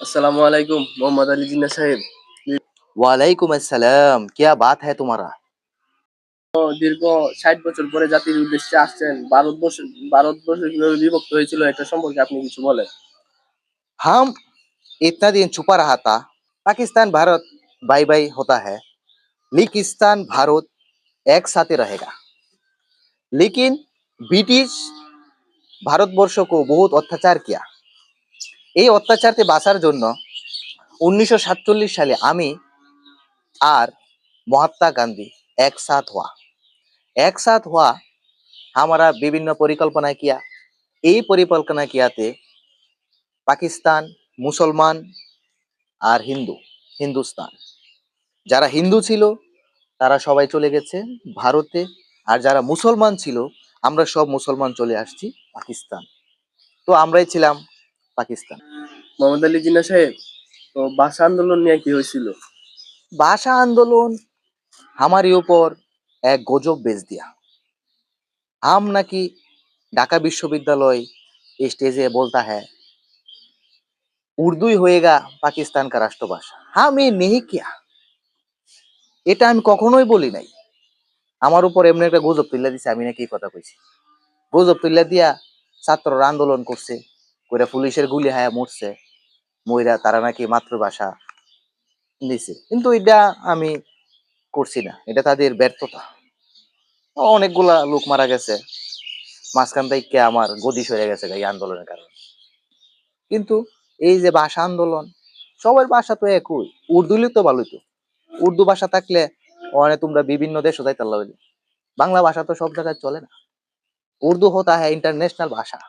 আসসালামু আলাইকুম মোহাম্মদ আলী জিন্না সাহেব वालेकुम अस्सलाम क्या बात है तुम्हारा তো দীর্ঘ ষাট বছর পরে জাতির উদ্দেশ্যে আসছেন ভারতবর্ষ ভারতবর্ষ কিভাবে বিভক্ত হয়েছিল এটা সম্পর্কে আপনি কিছু বলেন हम इतना दिन छुपा रहा था पाकिस्तान भारत बाई बाई होता है लिकिस्तान भारत एक साथ ही रहेगा लेकिन ब्रिटिश ভারতবর্ষ को बहुत অত্যাচার किया এই অত্যাচারতে বাঁচার জন্য উনিশশো সাতচল্লিশ সালে আমি আর মহাত্মা গান্ধী একসাথ হওয়া। একসাথ হওয়া আমরা বিভিন্ন পরিকল্পনা কিয়া। এই পরিকল্পনা কিয়াতে পাকিস্তান, মুসলমান আর হিন্দু, হিন্দুস্তান। যারা হিন্দু ছিল, তারা সবাই চলে গেছে ভারতে। আর যারা মুসলমান ছিল, আমরা সব মুসলমান চলে আসছি পাকিস্তান। তো আমরাই ছিলাম পাকিস্তান। মোহাম্মদ আলী জিনা সাহেব তো ভাষা আন্দোলন নিয়ে কি হয়েছিল? ভাষা আন্দোলন আমারই উপর এক গজব বেজ দিয়া। আম নাকি ঢাকা বিশ্ববিদ্যালয় স্টেজে বলতা হ্যাঁ উর্দুই হয়ে গা পাকিস্তান কা রাষ্ট্রভাষা আমি নেহি কিয়া? এটা আমি কখনোই বলি নাই। আমার উপর এমনি একটা গুজব তুল্লা দিছে আমি নাকি কথা কইছি। গুজব তুল্লা দিয়া ছাত্ররা আন্দোলন করছে। কইরা পুলিশের গুলি হায়া মরছে, মইরা তারা নাকি মাতৃভাষা দিছে। কিন্তু এটা আমি করছি না, এটা তাদের ব্যর্থতা। অনেকগুলা লোক মারা গেছে, মাঝখান থেকে আমার গদি সরে গেছে এই আন্দোলনের কারণে। কিন্তু এই যে ভাষা আন্দোলন, সবার ভাষা তো একই উর্দু লিখ তো ভালোই তো। উর্দু ভাষা থাকলে ওখানে তোমরা বিভিন্ন দেশে যাইতে বাংলা ভাষা তো সব জায়গায় চলে না। উর্দু হতা হ্যাঁ ইন্টারন্যাশনাল ভাষা।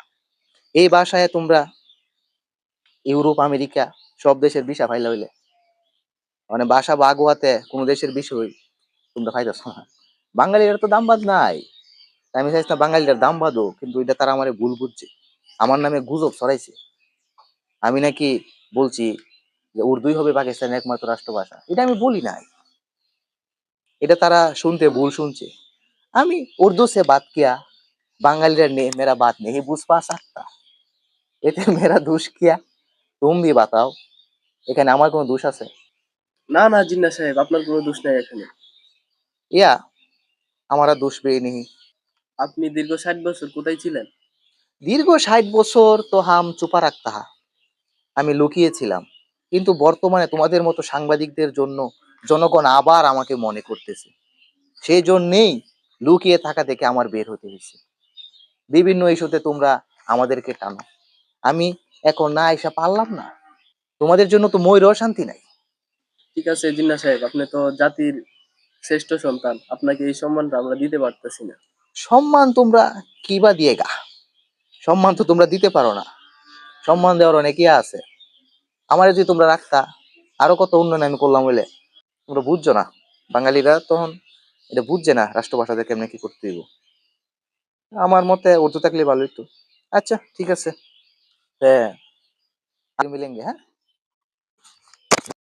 এই ভাষায় তোমরা ইউরোপ, আমেরিকা সব দেশের বিষা পাইলে হইলে। মানে বাসা বাগুয়াতে কোনো দেশের বিষয় তোমরা পাইতেছ না। বাঙালির তো দাম বাদ নাই। আমি চাইছি না বাঙালিটার দাম কিন্তু এটা তারা আমার ভুল বুঝছে। আমার নামে গুজব ছড়াইছে। আমি নাকি বলছি যে উর্দুই হবে পাকিস্তানের একমাত্র রাষ্ট্রভাষা। এটা আমি বলি নাই। এটা তারা শুনতে ভুল শুনছে। আমি উর্দু সে বাদ কিয়া বাঙালিরা নে মেরা বাদ নেই বুঝ পা সাকতা এতে মেয়েরা দোষ কিয়া তুমি বাতাও। এখানে আমার কোনো দোষ আছে? না না জিন্না সাহেব আপনার কোনো দোষ নাই এখানে। ইয়া আমারা দোষ বেয়ে নেই। আপনি দীর্ঘ ষাট বছর কোথায় ছিলেন? দীর্ঘ ষাট বছর তো হাম চুপা রাখতাহা আমি লুকিয়েছিলাম। কিন্তু বর্তমানে তোমাদের মতো সাংবাদিকদের জন্য জনগণ আবার আমাকে মনে করতেছে। সেই জন্যেই লুকিয়ে থাকা থেকে আমার বের হতে হয়েছে। বিভিন্ন ইস্যুতে তোমরা আমাদেরকে টানো। আমি এখন না এসে পারলাম না। তোমাদের জন্য তো ময়ূর শান্তি নাই। ঠিক আছে জিন্না সাহেব আপনি তো জাতির শ্রেষ্ঠ সন্তান। আপনাকে এই সম্মানটা আমরা দিতে পারতেছি না। সম্মান তোমরা কি বা দিয়ে গা? সম্মান তো তোমরা দিতে পারো না। সম্মান দেওয়ার অনেকেই আছে। আমার যদি তোমরা রাখতা আরও কত উন্নয়ন আমি করলাম বলে। তোমরা বুঝছ না? বাঙালিরা তখন এটা বুঝছে না রাষ্ট্রভাষাতে কেমনে কি করতে দিব আমার মতে উর্দু থাকলে ভালো তো আচ্ছা ঠিক আছে। হ্যাঁ মিলেঙ্গে হ্যাঁ